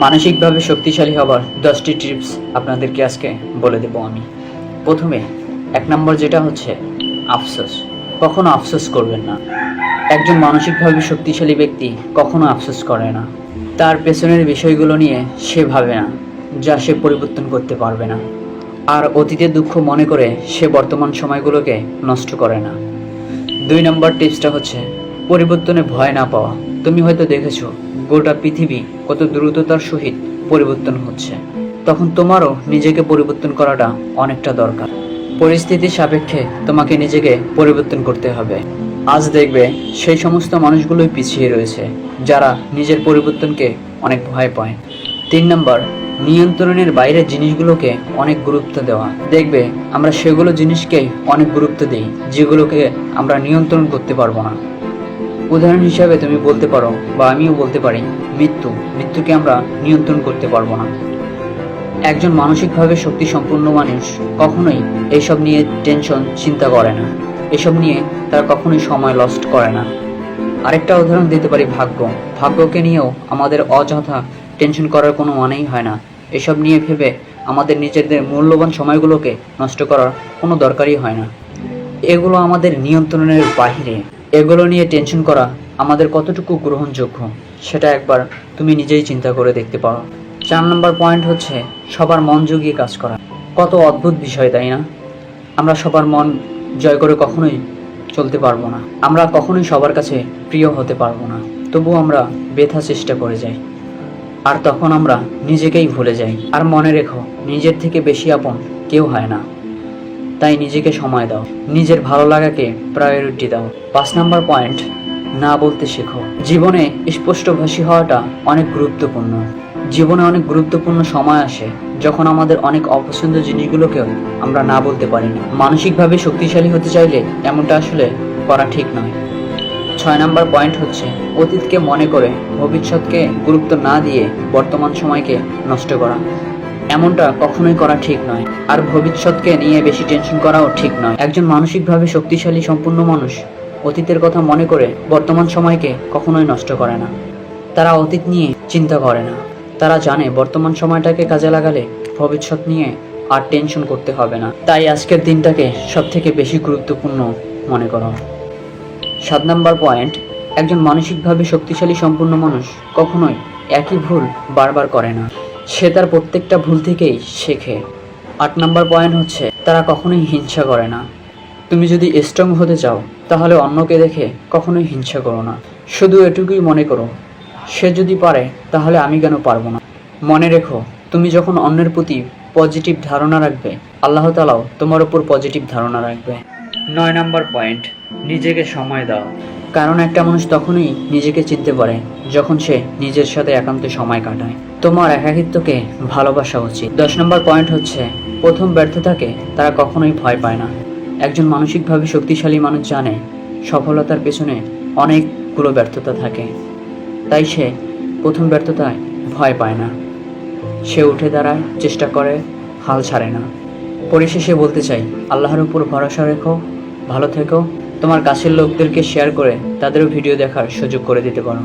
মানসিকভাবে শক্তিশালী হবার দশটি টিপস আপনাদেরকে আজকে বলে দেব আমি। প্রথমে, এক নম্বর যেটা হচ্ছে আফসোস। কখনো আফসোস করবেন না। একজন মানসিকভাবে শক্তিশালী ব্যক্তি কখনো আফসোস করে না। তার পেছনের বিষয়গুলো নিয়ে সে ভাবে না, যা সে পরিবর্তন করতে পারবে না। আর অতীতের দুঃখ মনে করে সে বর্তমান সময়গুলোকে নষ্ট করে না। দুই নম্বর টিপসটা হচ্ছে পরিবর্তনে ভয় না পাওয়া। তুমি হয়তো দেখেছ, গোটা পৃথিবী কত দ্রুততার সহিত পরিবর্তন হচ্ছে। তখন তোমারও নিজেকে পরিবর্তন করাটা অনেকটা দরকার। পরিস্থিতির সাপেক্ষে তোমাকে নিজেকে পরিবর্তন করতে হবে। আজ দেখবে সেই সমস্ত মানুষগুলোই পিছিয়ে রয়েছে, যারা নিজের পরিবর্তনকে অনেক ভয় পায়। তিন নম্বর, নিয়ন্ত্রণের বাইরের জিনিসগুলোকে অনেক গুরুত্ব দেওয়া। দেখবে আমরা সেগুলো জিনিসকেই অনেক গুরুত্ব দিই, যেগুলোকে আমরা নিয়ন্ত্রণ করতে পারব না। উদাহরণ হিসাবে তুমি বলতে পারো বা আমিও বলতে পারি, মৃত্যু, মৃত্যুকে আমরা নিয়ন্ত্রণ করতে পারব না। একজন মানসিকভাবে শক্তি সম্পন্ন মানুষ কখনোই এসব নিয়ে টেনশন, চিন্তা করে না। এসব নিয়ে তারা কখনোই সময় লস্ট করে না। আরেকটা উদাহরণ দিতে পারি ভাগ্য। ভাগ্যকে নিয়েও আমাদের অযথা টেনশন করার কোনো মানেই হয় না। এসব নিয়ে ভেবে আমাদের নিজেদের মূল্যবান সময়গুলোকে নষ্ট করার কোনো দরকারই হয় না। এগুলো আমাদের নিয়ন্ত্রণের বাহিরে। এগুলো নিয়ে টেনশন করা আমাদের কতটুকু গ্রহণযোগ্য, সেটা একবার তুমি নিজেই চিন্তা করে দেখতে পারো। চার নম্বর পয়েন্ট হচ্ছে সবার মন জুগিয়ে কাজ করা। কত অদ্ভুত বিষয়, তাই না? আমরা সবার মন জয় করে কখনোই চলতে পারব না। আমরা কখনোই সবার কাছে প্রিয় হতে পারব না। তবু আমরা বেথা চেষ্টা করে যাই। আর তখন আমরা নিজেকেই ভুলে যাই। আর মনে রেখো, নিজের থেকে বেশি আপন কেউ হয় না। তাই নিজেকে সময় দাও। নিজের ভালো লাগাকে প্রায়োরিটি দাও। পাঁচ নাম্বার পয়েন্ট না বলতে শেখো। জীবনে স্পষ্টভাষী হওয়াটা অনেক গুরুত্বপূর্ণ। জীবনে অনেক গুরুত্বপূর্ণ সময় আসে যখন আমাদের অনেক অপছন্দ জিনিসগুলোকেও আমরা না বলতে পারি না। মানসিকভাবে শক্তিশালী হতে চাইলে এমনটা আসলে করা ঠিক নয়। ছয় নাম্বার পয়েন্ট হচ্ছে, অতীতকে মনে করে ভবিষ্যৎকে গুরুত্ব না দিয়ে বর্তমান সময়কে নষ্ট করা। এমনটা কখনোই করা ঠিক নয়। আর ভবিষ্যৎকে নিয়ে বেশি টেনশন করাও ঠিক নয়। একজন মানসিকভাবে শক্তিশালী, সম্পূর্ণ মানুষ অতীতের কথা মনে করে বর্তমান সময়কে কখনোই নষ্ট করে না। তারা অতীত নিয়ে চিন্তা করে না। তারা জানে বর্তমান সময়টাকে কাজে লাগালে ভবিষ্যৎ নিয়ে আর টেনশন করতে হবে না। তাই আজকের দিনটাকে সব থেকে বেশি গুরুত্বপূর্ণ মনে করো। সাত নাম্বার পয়েন্ট, একজন মানসিকভাবে শক্তিশালী, সম্পূর্ণ মানুষ কখনোই একই ভুল বারবার করে না। সে তার প্রত্যেকটা ভুল থেকেই শেখে। আট নাম্বার পয়েন্ট হচ্ছে, তারা কখনোই হিংসা করে না। তুমি যদি স্ট্রং হতে চাও, তাহলে অন্যকে দেখে কখনোই হিংসা করো না। শুধু এটুকুই মনে করো, সে যদি পারে, তাহলে আমি কেন পারব না? মনে রেখো, তুমি যখন অন্যের প্রতি পজিটিভ ধারণা রাখবে, আল্লাহ তালাও তোমার উপর পজিটিভ ধারণা রাখবে। নয় নাম্বার পয়েন্ট, নিজেকে সময় দাও। কারণ একটা মানুষ তখনই নিজেকে চিনতে পারে যখন সে নিজের সাথে একান্তে সময় কাটায়। তোমার একাকিত্বকে ভালোবাসা উচিত। দশ নম্বর পয়েন্ট হচ্ছে, প্রথম ব্যর্থতাকে তারা কখনোই ভয় পায় না। একজন মানসিকভাবে শক্তিশালী মানুষ জানে, সফলতার পেছনে অনেকগুলো ব্যর্থতা থাকে। তাই সে প্রথম ব্যর্থতায় ভয় পায় না। সে উঠে দাঁড়ায়, চেষ্টা করে, হাল ছাড়ে না। পরিশেষে বলতে চাই, আল্লাহর উপর ভরসা রেখো, ভালো থেকো। তোমার কাছের লোকদেরকে শেয়ার করে তাদেরও ভিডিও দেখার সুযোগ করে দিতে পারো।